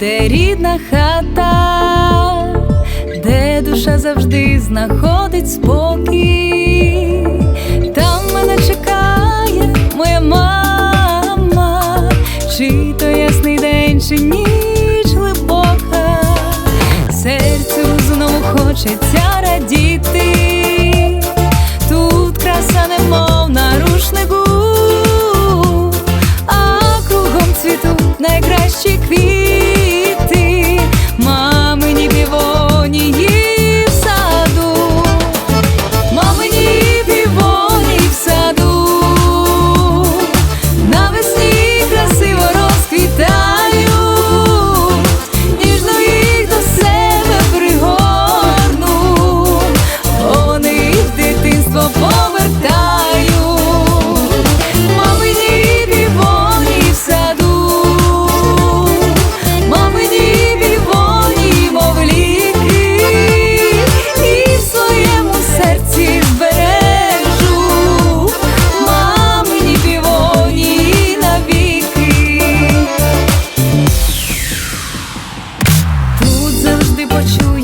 де рідна хата, де душа завжди знаходить спокій, там мене чекає моя мама, чи то ясний день, чи ніч глибока, серцю знову хочеться радіти, тут краса нема. Завжди почую